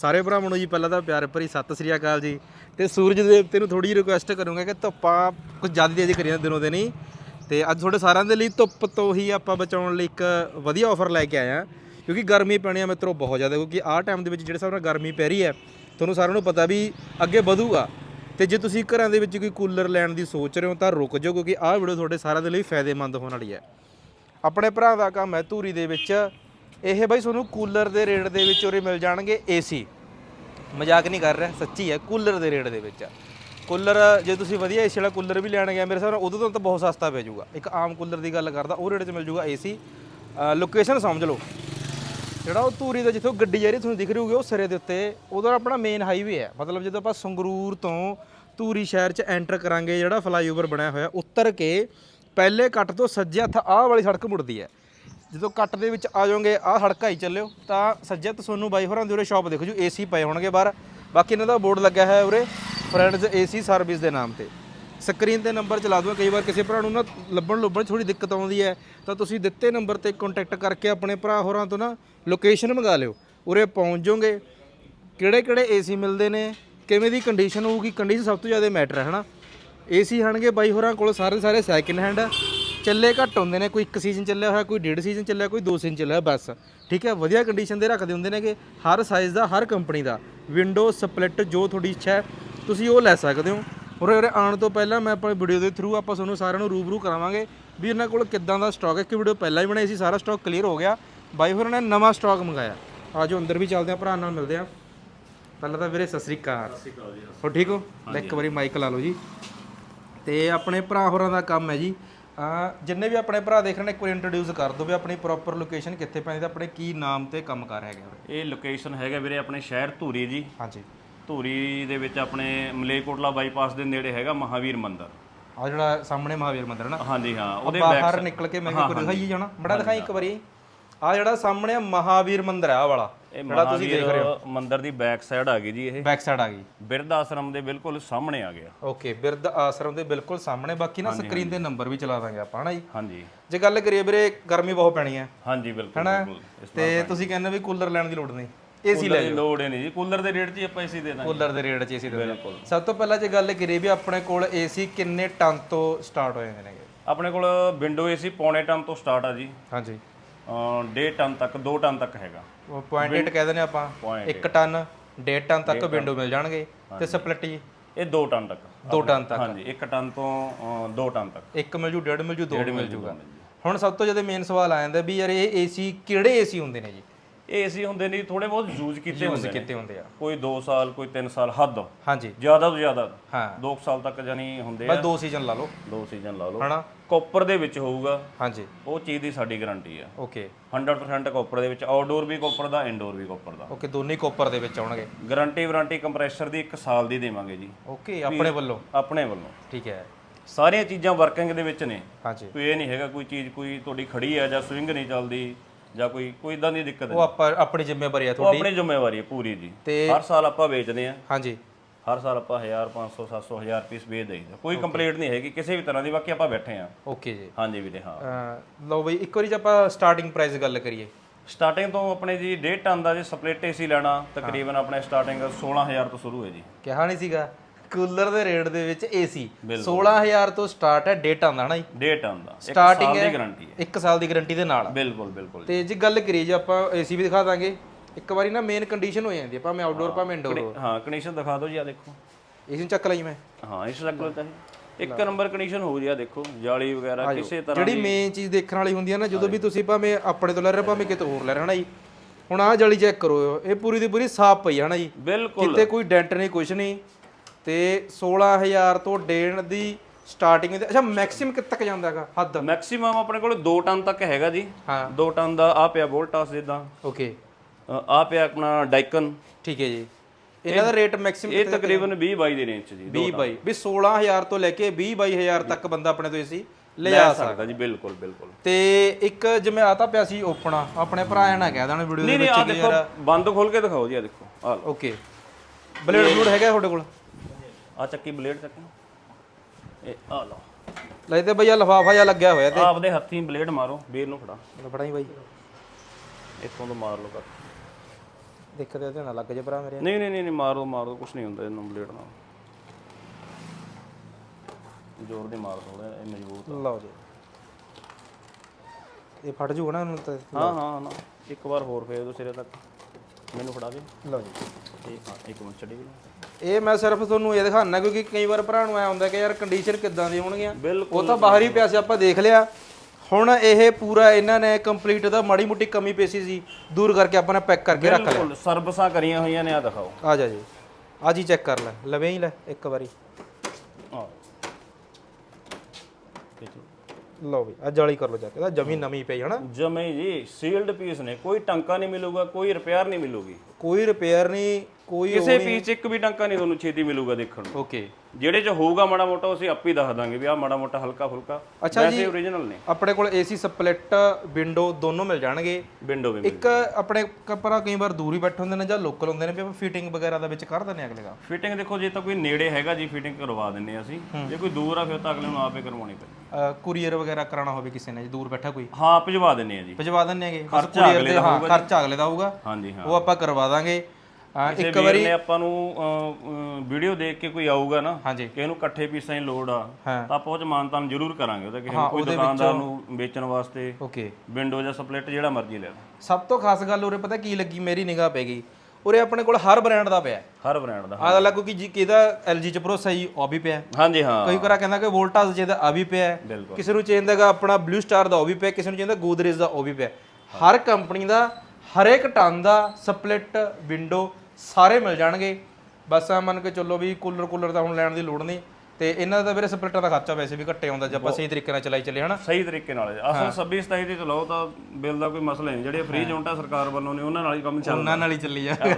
ਸਾਰੇ ਭਰਾਵਾਂ ਨੂੰ ਜੀ, ਪਹਿਲਾਂ ਤਾਂ ਪਿਆਰ ਭਰੀ ਸਤਿ ਸ੍ਰੀ ਅਕਾਲ ਜੀ। ਤੇ ਸੂਰਜ ਦੇਵਤੇ ਨੂੰ ਥੋੜੀ ਜਿਹੀ ਰਿਕੁਐਸਟ ਕਰੂੰਗਾ ਕਿ ਧੁੱਪਾਂ ਕੁਝ ਜ਼ਿਆਦਾ ਤੇਜ਼ ਕਰੀਆਂ ਦਿਨੋਂ ਦਿਨ ਹੀ। ਤੇ ਅੱਜ ਤੁਹਾਡੇ ਸਾਰਿਆਂ ਦੇ ਲਈ ਧੁੱਪ ਤੋਂ ਹੀ ਆਪਾਂ ਬਚਾਉਣ ਲਈ ਇੱਕ ਵਧੀਆ ਆਫਰ ਲੈ ਕੇ ਆਏ ਆ ਕਿਉਂਕਿ ਗਰਮੀ ਪੈਣੀ ਆ ਮਿੱਤਰੋ ਬਹੁਤ ਜ਼ਿਆਦਾ, ਕਿਉਂਕਿ ਆਹ ਟਾਈਮ ਦੇ ਵਿੱਚ ਜਿਹੜੇ ਹਿਸਾਬ ਨਾਲ ਗਰਮੀ ਪੈ ਰਹੀ ਹੈ, ਤੁਹਾਨੂੰ ਸਾਰਿਆਂ ਨੂੰ ਪਤਾ ਵੀ ਅੱਗੇ ਵਧੂਗਾ। ਤੇ ਜੇ ਤੁਸੀਂ ਘਰਾਂ ਦੇ ਵਿੱਚ ਕੋਈ ਕੂਲਰ ਲੈਣ ਦੀ ਸੋਚ ਰਹੇ ਹੋ ਤਾਂ ਰੁਕ ਜਾਓ, ਕਿਉਂਕਿ ਆਹ ਵੀਡੀਓ ਤੁਹਾਡੇ ਸਾਰਿਆਂ ਦੇ ਲਈ ਫਾਇਦੇਮੰਦ ਹੋਣ ਵਾਲੀ ਹੈ। ਆਪਣੇ ਭਰਾ ਦਾ ਕੰਮ ਹੈ ਧੂਰੀ ਦੇ ਵਿੱਚ। ਇਹ ਬਾਈ ਤੁਹਾਨੂੰ ਕੂਲਰ ਦੇ ਰੇਟ ਦੇ ਵਿੱਚ ਉਰੇ ਮਿਲ ਜਾਣਗੇ ਏਸੀ। ਮਜ਼ਾਕ ਨਹੀਂ ਕਰ ਰਿਹਾ, ਸੱਚੀ ਹੈ, ਕੂਲਰ ਦੇ ਰੇਟ ਦੇ ਵਿੱਚ। ਕੂਲਰ, ਜੇ ਤੁਸੀਂ ਵਧੀਆ ਏਸੀ ਵਾਲਾ ਕੂਲਰ ਵੀ ਲੈਣ ਗਿਆ ਮੇਰੇ ਹਿਸਾਬ ਨਾਲ ਉਦੋਂ ਤੋਂ ਤਾਂ ਬਹੁਤ ਸਸਤਾ ਪੈ ਜਾਊਗਾ। ਇੱਕ ਆਮ ਕੂਲਰ ਦੀ ਗੱਲ ਕਰਦਾ, ਉਹ ਰੇਟ 'ਚ ਮਿਲ ਜਾਊਗਾ ਏਸੀ। ਲੋਕੇਸ਼ਨ ਸਮਝ ਲਓ। ਜਿਹੜਾ ਉਹ ਧੂਰੀ ਦਾ ਜਿੱਥੋਂ ਗੱਡੀ ਜਾ ਰਹੀ, ਤੁਹਾਨੂੰ ਦਿਖ ਰਹੀ ਹੋਊਗੀ, ਉਹ ਸਿਰੇ ਦੇ ਉੱਤੇ। ਉਧਰ ਆਪਣਾ ਮੇਨ ਹਾਈਵੇ ਹੈ। ਮਤਲਬ ਜਦੋਂ ਆਪਾਂ ਸੰਗਰੂਰ ਤੋਂ ਧੂਰੀ ਸ਼ਹਿਰ 'ਚ ਐਂਟਰ ਕਰਾਂਗੇ, ਜਿਹੜਾ ਫਲਾਈਓਵਰ ਬਣਿਆ ਹੋਇਆ, ਉੱਤਰ ਕੇ ਪਹਿਲੇ ਕੱਟ ਤੋਂ ਸੱਜੇ ਹੱਥ ਆਹ ਵਾਲੀ ਸੜਕ ਮੁੜਦੀ ਹੈ। ਜਦੋਂ ਕੱਟ ਦੇ ਵਿੱਚ ਆ ਜਾਓਗੇ, ਆਹ ਸੜਕਾਂ ਹੀ ਚੱਲਿਓ, ਤਾਂ ਸੱਜੇ ਹੱਥ ਤੁਹਾਨੂੰ ਬਾਈ ਹੋਰਾਂ ਦੀ ਉਰੇ ਸ਼ਾਪ ਦੇਖੋ ਜੀ ਏਸੀ ਪਏ ਹੋਣਗੇ ਬਾਹਰ। ਬਾਕੀ ਇਹਨਾਂ ਦਾ ਬੋਰਡ ਲੱਗਿਆ ਹੈ ਉਰੇ ਫਰੈਂਡਸ ਏਸੀ ਸਰਵਿਸ ਦੇ ਨਾਮ ਤੇ। ਸਕਰੀਨ ਤੇ ਨੰਬਰ ਚਲਾ ਦੂੰਗਾ ਕਈ ਵਾਰ ਕਿਸੇ ਭਰਾ ਨੂੰ ਨਾ ਲੱਭਣ ਲੁੱਭਣ ਥੋੜੀ ਦਿੱਕਤ ਆਉਂਦੀ ਹੈ, ਤਾਂ ਤੁਸੀਂ ਦਿੱਤੇ ਨੰਬਰ ਤੇ ਕੰਟੈਕਟ ਕਰਕੇ ਆਪਣੇ ਭਰਾ ਹੋਰਾਂ ਤੋਂ ਨਾ ਲੋਕੇਸ਼ਨ ਮੰਗਾ ਲਿਓ। ਉਰੇ ਪਹੁੰਚ ਜਾਓਗੇ ਕਿਹੜੇ ਕਿਹੜੇ ਏਸੀ ਮਿਲਦੇ ਨੇ, ਕਿਵੇਂ ਦੀ ਕੰਡੀਸ਼ਨ ਹੋਊਗੀ ਕੰਡੀਸ਼ਨ ਸਭ ਤੋਂ ਜ਼ਿਆਦਾ ਮੈਟਰ ਹੈ, ਹਨਾ? ਏਸੀ ਹਣਗੇ ਬਾਈ ਹੋਰਾਂ ਕੋਲ ਸਾਰੇ ਸਾਰੇ ਸੈਕਿੰਡ ਹੈਂਡ ਚੱਲੇ ਘੱਟ ਹੁੰਦੇ ਨੇ ਕੋਈ ਇੱਕ ਸੀਜ਼ਨ ਚੱਲਿਆ ਹੋਇਆ ਕੋਈ ਡੇਢ ਸੀਜ਼ਨ ਚੱਲਿਆ ਕੋਈ ਦੋ ਸੀਜ਼ਨ ਚੱਲਿਆ ਬਸ। ਠੀਕ ਹੈ? ਵਧੀਆ ਕੰਡੀਸ਼ਨ ਦੇ ਰੱਖਦੇ ਹੁੰਦੇ ਨੇ ਕਿ ਹਰ ਸਾਈਜ਼ ਦਾ ਹਰ ਕੰਪਨੀ ਦਾ। ਵਿੰਡੋ ਸਪਲਿਟ ਜੋ ਤੁਹਾਡੀ ਇੱਛਾ ਹੈ ਤੁਸੀਂ ਉਹ ਲੈ ਸਕਦੇ ਹੋ। ਉਰੇ ਉਰੇ ਆਉਣ ਤੋਂ ਪਹਿਲਾਂ ਮੈਂ ਆਪਣੀ ਵੀਡੀਓ ਦੇ ਥਰੂ ਆਪਾਂ ਤੁਹਾਨੂੰ ਸਾਰਿਆਂ ਨੂੰ ਰੂਬਰੂ ਕਰਾਵਾਂਗੇ ਵੀ ਇਹਨਾਂ ਕੋਲ ਕਿੱਦਾਂ ਦਾ ਸਟਾਕ ਹੈ। ਕਿ ਵੀਡੀਓ ਪਹਿਲਾਂ ਹੀ ਬਣਾਈ ਸੀ ਸਾਰਾ ਸਟਾਕ ਕਲੀਅਰ ਹੋ ਗਿਆ। ਬਾਈ ਹੋਰਾਂ ਨੇ ਨਵਾਂ ਸਟਾਕ ਮੰਗਾਇਆ। ਆਜੋ ਅੰਦਰ ਵੀ ਚੱਲਦੇ ਆ ਭਰਾ ਨਾਲ ਮਿਲਦੇ ਆ ਪਹਿਲਾਂ ਤਾਂ ਵੀਰੇ ਸਤਿ ਸ੍ਰੀ ਅਕਾਲ। ਸਤਿ ਸ੍ਰੀ ਅਕਾਲ ਜੀ। ਹੋ ਠੀਕ ਹੋ? ਇੱਕ ਵਾਰੀ ਮਾਈਕ ਲਾ ਲਓ ਜੀ। ਤੇ ਆਪਣੇ ਭਰਾ ਹੋਰਾਂ ਦਾ ਕੰਮ ਹੈ ਜੀ। ਜਿੰਨੇ ਵੀ ਆਪਣੇ ਭਰਾ ਦੇਖ ਰਹੇ ਨੇ ਇੱਕ ਵਾਰੀ ਇੰਟਰੋਡਿਊਸ ਕਰ ਦਿਓ ਵੀ ਆਪਣੀ ਪ੍ਰੋਪਰ ਲੋਕੇਸ਼ਨ ਕਿੱਥੇ ਪੈਂਦੀ ਤੇ ਆਪਣੇ ਕੀ ਨਾਮ ਤੇ ਕੰਮ ਕਰ ਹੈਗਾ ਉਰੇ। ਇਹ ਲੋਕੇਸ਼ਨ ਹੈਗਾ ਵੀਰੇ ਆਪਣੇ ਸ਼ਹਿਰ ਧੂਰੀ ਜੀ। ਹਾਂਜੀ। ਧੂਰੀ ਦੇ ਵਿੱਚ ਆਪਣੇ ਮਲੇਕੋਟਲਾ ਬਾਈਪਾਸ ਦੇ ਨੇੜੇ ਹੈਗਾ ਮਹਾਵੀਰ ਮੰਦਿਰ। ਆ ਜਿਹੜਾ ਸਾਹਮਣੇ ਮਹਾਵੀਰ ਮੰਦਿਰ ਹੈ ਨਾ? ਹਾਂਜੀ ਹਾਂ ਉਹਦੇ ਬਾਹਰ ਨਿਕਲ ਕੇ ਮੈਂ ਕਿਹਾ ਕੋਈ ਦਿਖਾਈਏ ਜਾਣਾ? ਬੜਾ ਦਿਖਾਈ ਇੱਕ ਵਾਰੀ। ਆ ਜਿਹੜਾ ਸਾਹਮਣੇ ਮਹਾਵੀਰ ਮੰਦਿਰ ਆ ਆਹ ਵਾਲਾ। ਇਹ ਮਹਾਵੀਰ ਮੰਦਿਰ ਦੀ ਬੈਕ ਸਾਈਡ ਆ ਗਈ ਜੀ ਇਹ। ਬੈਕ ਸਾਈਡ ਆ ਗਈ। ਬਿਰਧ ਆਸ਼ਰਮ ਦੇ ਬਿਲਕੁਲ ਸਾਹਮਣੇ ਆ ਗਿਆ। ਓਕੇ ਬਿਰਧ ਆਸ਼ਰਮ ਦੇ ਬਿਲਕੁਲ ਸਾਹਮਣੇ। ਬਾਕੀ ਨਾ ਸਕਰੀਨ ਤੇ ਨੰਬਰ ਵੀ ਚਲਾ ਦਾਂਗੇ ਆਪਾਂ ਹਨਾ ਜੀ? ਹਾਂਜੀ। ਜੇ ਗੱਲ ਕਰੀਏ ਵੀਰੇ ਗਰਮੀ ਬਹੁਤ ਪੈਣੀ ਹੈ। ਹਾਂਜੀ ਬਿਲਕੁਲ ਬਿਲਕੁਲ। ਤੇ ਤੁਸੀਂ ਕਹਿੰਦੇ ਵੀ ਕੂਲਰ ਲੈਣ ਦੀ ਲੋੜ ਨਹੀਂ। ਏਸੀ ਦੀ ਲੋੜ ਹੀ ਨਹੀਂ ਜੀ। ਕੂਲਰ ਦੇ ਰੇਟ 'ਚ ਹੀ ਆਪਾਂ ਏਸੀ ਦੇ ਦਾਂਗੇ। ਕੂਲਰ ਦੇ ਰੇਟ 'ਚ ਏਸੀ ਦੇ ਬਿਲਕੁਲ। ਸਭ ਤੋਂ ਪਹਿਲਾਂ ਜੇ ਗੱਲ ਕਰੀਏ ਵੀ ਆਪਣੇ ਕੋਲ ਏਸੀ ਕਿੰਨੇ ਟਨ ਤੋਂ ਸਟਾਰਟ ਹੋ ਜਾਂਦੇ ਨੇਗੇ? ਆਪਣੇ ਕੋਲ ਵਿੰਡੋ ਏਸੀ ਪੌਣੇ ਟਨ ਤੋਂ ਸਟਾਰਟ ਆ ਜੀ। ਹਾਂਜੀ। ਅ, ਡੇਢ ਟਨ ਤੱਕ 2 ਟਨ ਤੱਕ ਹੈਗਾ। ਪੁਆਇੰਟ 8 ਕਹਿ ਦਿੰਦੇ ਆਪਾਂ Point 1 ਟਨ 1.5 ਟਨ ਤੱਕ ਵਿੰਡੋ ਮਿਲ ਜਾਣਗੇ ਤੇ ਸਪਲਿਟ ਜੀ। ਇਹ 2 ਟਨ ਤੱਕ। 2 ਟਨ ਤੱਕ। ਹਾਂਜੀ 1 ਟਨ ਤੋਂ 2 ਟਨ ਤੱਕ। ਇੱਕ ਮਿਲ ਜੂ ਡੇਢ ਮਿਲ ਜੂ ਦੋ ਮਿਲ ਜੂਗਾ। ਹੁਣ ਸਭ ਤੋਂ ਜ਼ਿਆਦਾ ਮੇਨ ਸਵਾਲ ਆ ਜਾਂਦਾ ਵੀ ਯਾਰ ਇਹ ਏਸੀ ਕਿਹੜੇ ਏਸੀ ਹੁੰਦੇ ਨੇ ਜੀ? ਇਹ ਏਸੀ ਹੁੰਦੇ ਨੇ ਥੋੜੇ ਬਹੁਤ ਯੂਜ਼ ਕੀਤੇ ਹੁੰਦੇ ਨੇ। ਹੁੰਦੇ ਆ। ਕੋਈ 2 ਸਾਲ ਕੋਈ 3 ਸਾਲ ਹੱਦ। ਹਾਂਜੀ। ਜ਼ਿਆਦਾ ਤੋਂ ਜ਼ਿਆਦਾ। ਹਾਂ। 2 ਸਾਲ ਤੱਕ ਜਾਨੀ ਹੁੰਦੇ ਬਸ ਆ ਦੋ ਸੀਜ਼ਨ ਲਾ ਲਓ। ਦੋ ਸੀਜ਼ਨ ਲਾ ਲਓ। ਹਨਾ? ਕਾਪਰ ਦੇ ਵਿੱਚ ਹੋਊਗਾ। ਹਾਂਜੀ। ਉਹ ਚੀਜ਼ ਦੀ ਸਾਡੀ ਗਾਰੰਟੀ ਆ। ਓਕੇ 100% ਕਾਪਰ ਦੇ ਵਿੱਚ। ਆਊਟਡੋਰ ਵੀ ਕਾਪਰ ਦਾ ਇਨਡੋਰ ਵੀ ਕਾਪਰ ਦਾ। ਓਕੇ ਦੋਨੇ ਕੋਪਰ ਦੇ ਵਿੱਚ ਆਉਣਗੇ। ਗਾਰੰਟੀ ਵਾਰੰਟੀ ਕੰਪਰੈਸਰ ਦੀ 1 ਸਾਲ ਦੀ ਦੇਵਾਂਗੇ ਜੀ। ਓਕੇ ਆਪਣੇ ਵੱਲੋਂ। ਆਪਣੇ ਵੱਲੋਂ। ਠੀਕ ਹੈ। ਸਾਰੀਆਂ ਚੀਜ਼ਾਂ ਵਰਕਿੰਗ ਦੇ ਵਿੱਚ ਨੇ। ਹਾਂਜੀ। ਕੋਈ ਇਹ ਨਹੀਂ ਹੈਗਾ ਕੋਈ ਚੀਜ਼ ਕੋਈ ਤੁਹਾਡੀ ਖੜੀ ਹੈ ਜਾਂ ਸਵਿੰਗ ਨਹੀਂ ਚੱਲਦੀ। ਜਾਂ ਕੋਈ ਕੋਈ ਇਦਾਂ ਦੀ ਦਿੱਕਤ ਉਹ ਨਹੀਂ। ਆਪਾਂ ਆਪਣੀ ਜ਼ਿੰਮੇਵਾਰੀ ਆ ਉਹ ਤੁਹਾਡੀ। ਆਪਣੀ ਜ਼ਿੰਮੇਵਾਰੀ ਹੈ ਪੂਰੀ ਜੀ। ਤੇ- ਹਰ ਸਾਲ ਆਪਾਂ ਵੇਚਦੇ ਆ ਹਾਂਜੀ। ਹਰ ਸਾਲ ਆਪਾਂ 1000 500 700 1000 ਪੀਸ ਵੇਚ ਦਈਦਾ। ਕੋਈ ਕੰਪਲੀਟ ਨਹੀਂ ਹੈਗੀ ਕਿਸੇ ਵੀ ਤਰ੍ਹਾਂ ਦੀ ਬਾਕੀ ਆਪਾਂ ਬੈਠੇ ਆ ਓਕੇ ਜੀ। ਹਾਂਜੀ ਵੀਰੇ ਹਾਂ। ਅਹ ਲਓ ਬਈ ਇੱਕ ਵਾਰੀ ਜੇ ਆਪਾਂ ਸਟਾਰਟਿੰਗ ਪ੍ਰਾਈਸ ਗੱਲ ਕਰੀਏ। ਸਟਾਰਟਿੰਗ ਤੋਂ ਆਪਣੇ ਜੀ 1.5 ਟਨ ਦਾ ਜੇ ਸਪਲਿਟ ਏਸੀ ਲੈਣਾ ਤਕਰੀਬਨ ਆਪਣੇ ਸਟਾਰਟਿੰਗ 16000 ਤੋਂ ਸ਼ੁਰੂ ਹੈ ਜੀ। ਕਿਹਾ ਨਹੀਂ ਸੀਗਾ। ਕੂਲਰ ਦੇ ਰੇਟ ਦੇ ਵਿੱਚ ਏਸੀ 16000 ਤੋਂ ਸਟਾਰਟ ਹੈ ਡੇਟਾ ਦਾ ਨਾ ਜੀ। 1.5 ਟਨ ਦਾ ਇੱਕ ਸਟਾਰਟਿੰਗ ਸਾਲ ਹੈ ਦੀ ਗਾਰੰਟੀ ਹੈ। 1 ਸਾਲ ਦੀ ਗਾਰੰਟੀ ਦੇ ਨਾਲ। ਬਿਲਕੁਲ ਬਿਲਕੁਲ ਤੇ ਜੇ। ਗੱਲ ਕਰੀਏ ਜੇ ਆਪਾਂ ਏਸੀ ਵੀ ਦਿਖਾ ਦਾਂਗੇ ਇੱਕ ਵਾਰੀ ਨਾ ਮੇਨ ਕੰਡੀਸ਼ਨ ਹੋ ਜਾਂਦੀ ਹੈ ਭਾਵੇਂ ਆਊਟਡੋਰ ਭਾਵੇਂ ਇੰਡੋਰ ਹਾਂ ਕੰਡੀਸ਼ਨ ਦਿਖਾ ਦਿਓ ਜੀ ਆ ਦੇਖੋ। ਏਸੀ ਨੂੰ ਚੱਕ ਲਈ ਮੈਂ। ਹਾਂ ਇਸ ਲੱਗਲ ਤਾਂ ਇਹ। ਇੱਕ ਨੰਬਰ ਕੰਡੀਸ਼ਨ ਹੋ ਜੀ ਆ ਦੇਖੋ ਜਾਲੀ ਵਗੈਰਾ ਕਿਸੇ ਤਰ੍ਹਾਂ ਜਿਹੜੀ ਮੇਨ ਚੀਜ਼ ਦੇਖਣ ਵਾਲੀ ਹੁੰਦੀ ਹੈ ਨਾ ਜਦੋਂ ਵੀ ਤੁਸੀਂ ਭਾਵੇਂ ਆਪਣੇ ਤੋਂ ਲੈ ਰਹੇ ਹੋ, ਭਾਵੇਂ ਕਿਤੇ ਹੋਰ ਲੈ ਰਹੇ ਹੋ ਨਾ ਜੀ। ਹੁਣ ਆਹ ਜਾਲੀ ਚੈੱਕ ਕਰੋ ਇਹ ਪੂਰੀ ਦੀ ਪੂਰੀ ਸਾਫ਼ ਪਈ ਹੈ ਨਾ ਜੀ। ਬਿਲਕੁਲ। ਕਿਤੇ ਕੋਈ ਡੈਂਟ ਨਹੀਂ ਕੁਝ ਨਹੀਂ। ਤੇ 16000 ਤੋਂ ਡੇਢ ਦੀ ਸਟਾਰਟਿੰਗ ਦੇ ਅੱਛਾ ਮੈਕਸਿਮਮ ਕਿੱਥੇ ਤੱਕ ਜਾਂਦਾ ਹੈਗਾ? ਹੱਦ। ਮੈਕਸਿਮਮ ਆਪਣੇ ਕੋਲ 2 ਟਨ ਤੱਕ ਹੈਗਾ ਜੀ। ਹਾਂ। 2 ਟਨ ਦਾ ਆ ਪਿਆ ਵੋਲਟਾਸ ਜਿੱਦਾਂ ਓਕੇ ਆ ਪਿਆ ਆਪਣਾ ਡਾਈਕਨ ਠੀਕ ਹੈ ਜੀ। ਇਹਨਾਂ ਦਾ ਰੇਟ ਮੈਕਸਿਮਮ ਇਹ ਤਕਰੀਬਨ 20 22 ਦੇ ਰੇਂਜ ਚ ਜੀ 20 ਬਾਈ। ਵੀ 16000 ਤੋਂ ਲੈ ਕੇ 20 22000 ਤੱਕ ਬੰਦਾ ਆਪਣੇ ਤੋਂ ਏਸੀ ਲੈ ਲੈ ਆ ਸਕਦਾ। ਜੀ ਬਿਲਕੁਲ ਬਿਲਕੁਲ। ਤੇ ਇੱਕ ਜਿਵੇਂ ਆ ਤਾਂ ਪਿਆ ਸੀ ਓਪਨਾ ਆਪਣੇ ਭਰਾ ਨਾ ਕਹਿ ਦੇਣ ਵੀਡੀਓ ਦੇ ਨਹੀਂ ਨਹੀਂ ਆ ਵਿੱਚ ਦੇਖੋ ਬੰਦ ਖੋਲ ਕੇ ਦਿਖਾਓ ਜੀ ਆ ਦੇਖੋ ਆ ਲਓ। ਓਕੇ ਬਲੇਡ ਬਲੂਡ ਹੈਗਾ ਤੁਹਾਡੇ ਕੋਲ? ਆ ਚੱਕੀ ਬਲੇਡ ਚੱਕੀ। ਇਹ ਆ ਲਓ। ਲੈ ਤੇ ਬਈਆ ਲਫਾਫਾ ਜਿਹਾ ਲੱਗਿਆ ਹੋਇਆ ਤੇ। ਆਪਦੇ ਹੱਥੀਂ ਬਲੇਡ ਮਾਰੋ ਵੀਰ ਨੂੰ ਫੜਾ। ਫੜਾਈ ਬਾਈ। ਇੱਥੋਂ ਤੋਂ ਮਾਰ ਲਓ ਕਰ ਦਿੱਕਤ ਤੇ ਨਾ ਲੱਗ ਜੇ ਭਰਾ ਮੇਰੇ। ਨਹੀਂ ਨਹੀਂ ਨਹੀਂ ਮਾਰੋ ਮਾਰੋ ਕੁਝ ਨਹੀਂ ਹੁੰਦਾ ਇਹਨੂੰ ਬਲੇਡ ਨਾਲ। ਜ਼ੋਰ ਦੇ ਮਾਰ ਥੋੜਾ ਇਹ ਮਜ਼ਬੂਤ ਆ। ਲਓ ਜੀ। ਇਹ ਫਟ ਜੂਗਾ ਨਾ ਇਹਨੂੰ ਤਾਂ। ਹਾਂ ਹਾਂ ਨਾ ਇੱਕ ਵਾਰ ਹੋਰ ਫੇਰ ਦੋ ਸਿਰੇ ਤੱਕ। ਮੈਨੂੰ ਫੜਾ ਦੇ। ਲਓ ਜੀ। ਤੇ ਹਾਂ ਇੱਕ ਮਿੰਟ ਛੱਡੀ ਇਹ ਮੈਂ ਸਿਰਫ ਤੁਹਾਨੂੰ ਇਹ ਦਿਖਾਣਾ ਕਿਉਂਕਿ ਕਈ ਵਾਰ ਭਰਾ ਨੂੰ ਐ ਹੁੰਦਾ ਕਿ ਯਾਰ ਕੰਡੀਸ਼ਨ ਕਿੱਦਾਂ ਦੀ ਹੋਣਗੀਆਂ। ਉਹ ਤਾਂ ਬਾਹਰ ਹੀ ਪਿਆ ਸੀ ਆਪਾਂ ਦੇਖ ਲਿਆ। ਹੁਣ ਇਹ ਪੂਰਾ ਇਹਨਾਂ ਨੇ ਕੰਪਲੀਟ ਦਾ ਮਾੜੀ ਮੁੱਟੀ ਕਮੀ ਪੇਸੀ ਸੀ ਦੂਰ ਕਰਕੇ ਆਪਾਂ ਨੇ ਪੈਕ ਕਰਕੇ ਰੱਖ ਲਿਆ। ਬਿਲਕੁਲ ਸਰਵਿਸਾਂ ਕਰੀਆਂ ਹੋਈਆਂ ਨੇ ਆ ਦਿਖਾਓ। ਆ ਜਾ ਜੀ। ਅੱਜ ਹੀ ਚੈੱਕ ਕਰ ਲੈ ਲਵੇ ਹੀ ਲੈ ਇੱਕ ਵਾਰੀ। ਆ ਹੈ ਲਓ ਵੀ ਅੱਜ ਵਾਲੀ ਕਰ ਲਓ ਜਾ ਕੇ ਇਹਦਾ ਜਮੀ ਨਵੀਂ ਪਈ ਹਨਾ? ਜਮੇ ਜੀ ਸੀਲਡ ਪੀਸ ਨੇ ਕੋਈ ਟੰਕਾ ਨਹੀਂ ਮਿਲੂਗਾ ਕੋਈ ਰਿਪੇਅਰ ਨਹੀਂ ਮਿਲੂਗੀ। ਕੋਈ ਰਿਪੇਅਰ ਨਹੀਂ ਕੋਈ ਕਿਸੇ ਪੀਸ 'ਚ ਇੱਕ ਵੀ ਟੰਕਾ ਨਹੀਂ ਤੁਹਾਨੂੰ ਛੇਤੀ ਮਿਲੂਗਾ ਦੇਖਣ ਨੂੰ। ਓਕੇ ਜਿਹੜੇ 'ਚ ਹੋਊਗਾ ਮਾੜਾ ਮੋਟਾ ਅਸੀਂ ਆਪੇ ਹੀ ਦੱਸ ਦਾਂਗੇ ਵੀ ਆ ਮਾੜਾ ਮੋਟਾ ਹਲਕਾ ਫੁਲਕਾ। ਅੱਛਾ ਵੈਸੇ ਓਰੀਜਨਲ ਨੇ। ਆਪਣੇ ਕੋਲ ਏਸੀ ਸਪਲਿਟ ਵਿੰਡੋ ਦੋਨੋਂ ਮਿਲ ਜਾਣਗੇ। ਵਿੰਡੋ ਵੀ ਇੱਕ ਆਪਣੇ ਕਪੜਾ ਕਈ ਵਾਰ ਦੂਰ ਹੀ ਬੈਠੇ ਹੁੰਦੇ ਨੇ ਜਾਂ ਲੋਕਲ ਹੁੰਦੇ ਨੇ ਵੀ ਆਪਾਂ ਫਿਟਿੰਗ ਵਗੈਰਾ ਦਾ ਵਿੱਚ ਕਰ ਦਿੰਦੇ ਅਗਲੇ ਦਾ। ਫਿਟਿੰਗ ਦੇਖੋ ਜੇ ਤਾਂ ਕੋਈ ਨੇੜੇ ਹੈਗਾ ਜੀ ਫਿਟਿੰਗ ਕਰਵਾ ਦਿੰਨੇ ਆ ਅਸੀਂ। ਜੇ ਕੋਈ ਦੂਰ ਆ ਫਿਰ ਤਾਂ ਅਗਲੇ ਨੂੰ ਆਪੇ ਕਰਵਾਉਣੀ ਪੈਂਦੀ ਕੁਰੀਅਰ ਵਗੈਰਾ ਕਰਾਉਣਾ ਹੋਵੇ ਕਿਸੇ ਨੇ ਜੇ ਦੂਰ ਬੈਠਾ ਕੋਈ। ਹਾਂ ਭਿਜਵਾ ਦਿੰਨੇ ਆ ਜੀ। ਭਿਜਵਾ ਦਿੰਦੇ ਹੈਗੇ। ਬਸ ਖਰਚਾ courier ਅਗਲੇ ਦੇ ਦਾ ਹਾਂ ਹੋਊਗਾ ਖਰਚਾ ਅਗਲੇ ਦਾ ਹੋਊਗਾ। ਹਾਂਜੀ ਹਾਂ। ਉਹ ਆਪਾਂ ਕਰਵਾ ਦਾਂਗੇ। ਕਿਸੇ ਇੱਕ ਵੀਰ ਨੇ ਆਪਾਂ ਨੂੰ ਵੀਡੀਓ ਦੇਖ ਕੇ ਕੋਈ ਆਊਗਾ ਨਾ ਹਾਂਜੀ। ਕਿ ਇਹਨੂੰ ਇਕੱਠੇ ਪੀਸਾਂ ਦੀ ਲੋੜ ਆ ਹਾਂ। ਤਾਂ ਆਪਾਂ ਉਹ ਚ ਮਾਨਤਾਨ ਜ਼ਰੂਰ ਕਰਾਂਗੇ ਉਹਦਾ ਕਿਸੇ ਨੂੰ ਕੋਈ ਦੁਕਾਨਦਾਰ ਨੂੰ ਵੇਚਣ ਵਾਸਤੇ। ਓਕੇ। ਵਿੰਡੋ ਜਾਂ ਸਪਲਿਟ ਜਿਹੜਾ ਮਰਜ਼ੀ ਲੈ ਲਓ। ਸਭ ਤੋਂ ਖਾਸ ਗੱਲ ਉਰੇ ਪਤਾ ਕੀ ਲੱਗੀ? ਮੇਰੀ ਨਿਗਾਹ ਪੈ ਗਈ। ਉਰੇ ਆਪਣੇ ਕੋਲ ਹਰ ਬ੍ਰਾਂਡ ਦਾ ਪਿਆ ਹਰ ਬ੍ਰਾਂਡ ਦਾ ਆਹ ਲੱਗੂ ਕਿ ਜੀ ਕਿਹਦਾ LG ਚ ਭਰੋਸਾ ਜੀ ਉਹ ਵੀ ਪਿਆ ਹਾਂਜੀ ਹਾਂ। ਕਈ ਵਾਰ ਕਹਿੰਦਾ ਕਿ ਵੋਲਟਾਸ ਜਿਹਦਾ ਆ ਵੀ ਪਿਆ ਕਿਸੇ ਨੂੰ ਚਾਹੀਦਾਗਾ ਆਪਣਾ ਬਲੂ ਸਟਾਰ ਦਾ ਉਹ ਵੀ ਪਿਆ ਕਿਸੇ ਨੂੰ ਚਾਹੀਦਾ ਗੋਦਰੇਜ ਦਾ ਉਹ ਵੀ ਪਿਆ ਹਰ ਕੰਪਨੀ ਦਾ ਹਰੇਕ ਟਨ ਦਾ ਸਪਲਿਟ ਵਿੰਡੋ ਸਾਰੇ ਮਿਲ ਜਾਣਗੇ। ਬਸ ਆ ਮੰਨ ਕੇ ਚੱਲੋ ਵੀ ਕੂਲਰ ਕੂਲਰ ਦਾ ਹੁਣ ਲੈਣ ਦੀ ਲੋੜ ਨਹੀਂ। ਤੇ ਇਹਨਾਂ ਦਾ ਵੀਰੇ ਸਪਲਿਟਾਂ ਦਾ ਖਰਚਾ ਵੈਸੇ ਵੀ ਘੱਟੇ ਆਉਂਦਾ ਜੇ ਆਪਾਂ ਸਹੀ ਤਰੀਕੇ ਨਾਲ ਚਲਾਈ ਚੱਲੇ ਹਨਾ? ਸਹੀ ਤਰੀਕੇ ਨਾਲ ਅਸਲ 26 27 ਤੇ ਚਲਾਓ ਤਾਂ ਬਿੱਲ ਦਾ ਕੋਈ ਮਸਲਾ ਨਹੀਂ। ਜਿਹੜੇ ਫ੍ਰੀ ਜੌਂਟਾ ਸਰਕਾਰ ਵੱਲੋਂ ਨੇ ਉਹਨਾਂ ਨਾਲ ਹੀ ਕੰਮ ਚੱਲਦਾ। ਉਹਨਾਂ ਨਾਲ ਹੀ ਚੱਲੀ ਜਾਵੇ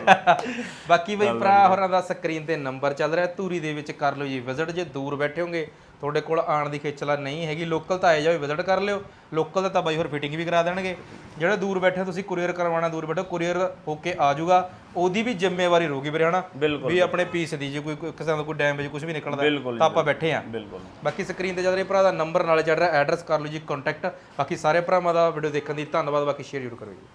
ਬਾਕੀ ਬਈ ਭਰਾ ਹੋਰਾਂ ਦਾ ਸਕਰੀਨ ਤੇ ਨੰਬਰ ਚੱਲ ਰਿਹਾ। ਧੂਰੀ ਦੇ ਵਿੱਚ ਕਰ ਲਓ ਜੀ ਵਿਜ਼ਿਟ ਜੇ ਦੂਰ ਬੈਠੇ ਹੋਗੇ ਤੁਹਾਡੇ ਕੋਲ ਆਣ ਦੀ ਖੇਚਲਾ ਨਹੀਂ ਹੈਗੀ ਲੋਕਲ ਤਾਂ ਆਏ ਜਾਓ ਵਿਜ਼ਿਟ ਕਰ ਲਿਓ। ਲੋਕਲ ਦਾ ਤਾਂ ਬਾਈ ਹੋਰ ਫਿਟਿੰਗ ਵੀ ਕਰਾ ਦੇਣਗੇ। ਜਿਹੜੇ ਦੂਰ ਬੈਠੇ ਤੁਸੀਂ ਕੁਰੀਅਰ ਕਰਵਾਉਣਾ ਦੂਰ ਬੈਠੋ ਕੁਰੀਅਰ ਹੋ ਕੇ ਆ ਜਾਊਗਾ। ਉਹਦੀ ਵੀ ਜ਼ਿੰਮੇਵਾਰੀ ਰਹੂਗੀ ਵੀਰੇ ਹਨਾ? ਬਿਲਕੁਲ ਵੀ ਆਪਣੇ ਪੀਸ ਦੀ ਜੇ ਕੋਈ ਕਿਸੇ ਦਾ ਕੋਈ ਡੈਮੇਜ ਕੁਝ ਵੀ ਨਿਕਲਦਾ ਤਾਂ ਆਪਾਂ ਬੈਠੇ ਆ ਬਿਲਕੁਲ। ਬਾਕੀ ਸਕਰੀਨ ਤੇ ਚੱਲ ਰਿਹਾ ਭਰਾ ਦਾ ਨੰਬਰ ਨਾਲੇ ਚੱਲ ਰਿਹਾ ਐਡਰੈਸ ਕਰ ਲਓ ਜੀ ਕੰਟੈਕਟ ਬਾਕੀ ਸਾਰੇ ਭਰਾਵਾਂ ਦਾ ਵੀਡੀਓ ਦੇਖਣ ਦੀ ਧੰਨਵਾਦ ਬਾਕੀ ਸ਼ੇਅਰ ਜ਼ਰੂਰ ਕਰੋ ਜੀ।